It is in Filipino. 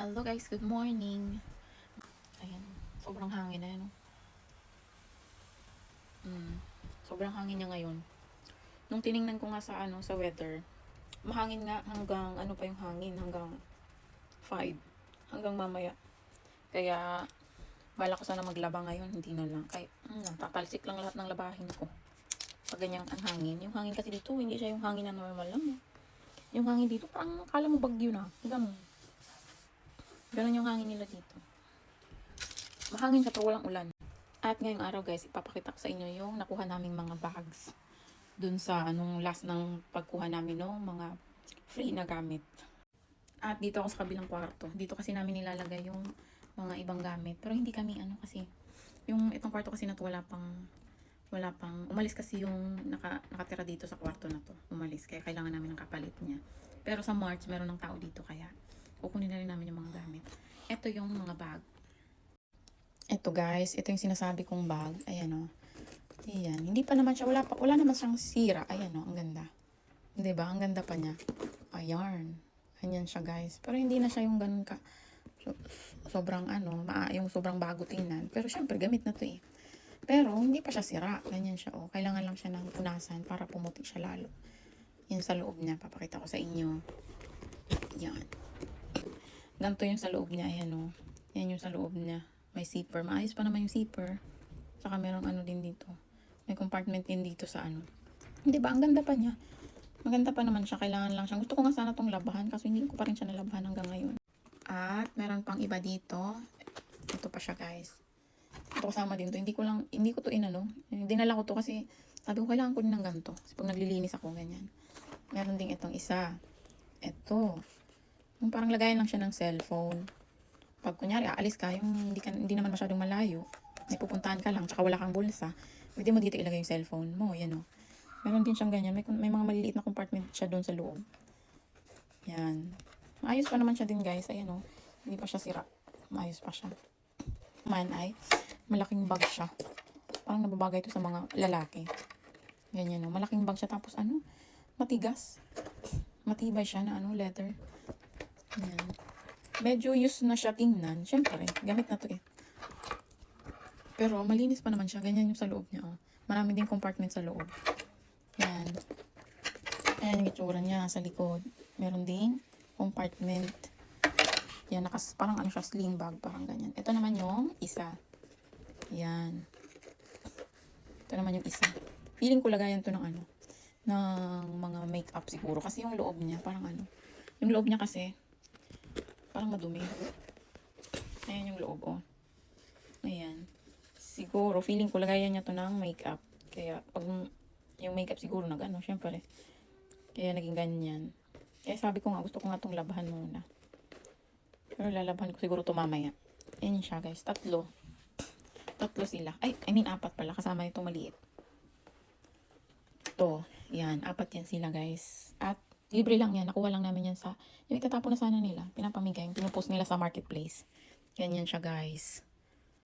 Hello guys, good morning. Ayan, sobrang hangin na yan. Mm, sobrang hangin niya ngayon. Nung tiningnan ko nga sa ano sa weather, mahangin nga hanggang ano pa yung hangin hanggang 5 hanggang mamaya. Kaya bala ko sana maglaba ngayon, hindi na lang. Kaya mm, tatalsik lang lahat ng labahin ko. Pag ganyan ang hangin. Yung hangin kasi dito, hindi siya yung hangin na normal lang. eh. Yung hangin dito, parang kala mo bagyo na. Ganun. Ganun yung hangin nila dito. Mahangin pero walang ulan. At ngayong araw guys, ipapakita ko sa inyo yung nakuha naming mga bags. Dun sa anong last ng pagkuha namin no, mga free na gamit. At dito ako sa kabilang kwarto. Dito kasi namin nilalagay yung mga ibang gamit. Pero hindi kami ano kasi, yung itong kwarto kasi na to wala pang wala pang, umalis kasi yung naka, nakatira dito sa kwarto na to. Umalis, kaya kailangan namin ng kapalit niya. Pero sa March, meron ng tao dito, kaya kukunin na rin namin yung mga gamit. Ito yung mga bag. Ito guys, ito yung sinasabi kong bag. Ayan o. Ayan. Hindi pa naman siya, wala, pa, wala naman siyang sira. Ayan o, ang ganda. Hindi ba? Ang ganda pa niya. Ayan. Ganyan siya guys. Pero hindi na siya yung ganun ka, so, sobrang ano, ma, yung sobrang bago tingnan. Pero syempre, gamit na to eh. Pero hindi pa siya sira. Ganyan siya oh. Kailangan lang siya ng punasan para pumuti siya lalo. Yan sa loob niya. Papakita ko sa inyo. Yan. Ganito yung sa loob niya. Ayan oh. Yan yung sa loob niya. May zipper. Maayos pa naman yung zipper. Saka merong ano din dito. May compartment din dito sa ano. Hindi ba? Ang ganda pa niya. Maganda pa naman siya. Kailangan lang siya. Gusto ko nga sana tong labahan. Kaso hindi ko pa rin siya nalabahan hanggang ngayon. At meron pang iba dito. Ito pa siya guys. Ito kasama din to. Hindi ko lang, hindi ko to inano. Dinala ko to kasi sabi ko kailangan ko din ng ganito. Kasi pag naglilinis ako, ganyan. Meron din itong isa. Ito. Yung parang lagayan lang siya ng cellphone. Pag kunyari, aalis ka, yung hindi, ka, hindi naman masyadong malayo, may pupuntahan ka lang, tsaka wala kang bulsa, pwede mo dito ilagay yung cellphone mo, yan o. Meron din siyang ganyan. May, may mga maliliit na compartment siya doon sa loob. Yan. Maayos pa naman siya din guys. Ayan o. Hindi pa siya sira. Maayos pa siya. Man ay, malaking bag siya. Parang nababagay ito sa mga lalaki. Ganyan o. Malaking bag siya. Tapos ano, matigas. Matibay siya na ano, leather. Yan. Medyo used na siya tingnan. Siyempre, gamit na to eh. Pero malinis pa naman siya. Ganyan yung sa loob niya. Oh. Marami din compartment sa loob. Yan. Ayan yung itsura niya sa likod. Meron ding compartment. Yan, nakas, parang ano siya, sling bag, parang ganyan. Ito naman yung isa. Yan. Ito naman yung isa. Feeling ko lagayan to ng ano, ng mga makeup siguro. Kasi yung loob niya, parang ano, yung loob niya kasi, parang madumi. Ayan yung loob, oh. Ayan. Siguro, feeling ko lagayan niya to ng makeup. Kaya, pag yung makeup siguro nag ano, syempre. Kaya naging ganyan. Kaya sabi ko nga, gusto ko nga itong labahan muna. Pero lalabahan ko siguro ito mamaya. Yan siya guys, tatlo. Tatlo sila. Ay, I mean apat pala, kasama nito maliit. Ito, yan, apat yan sila guys. At libre lang yan, nakuha lang namin yan sa, yung itatapon na sana nila, pinapamigay, pinupost nila sa marketplace. Ganyan siya guys.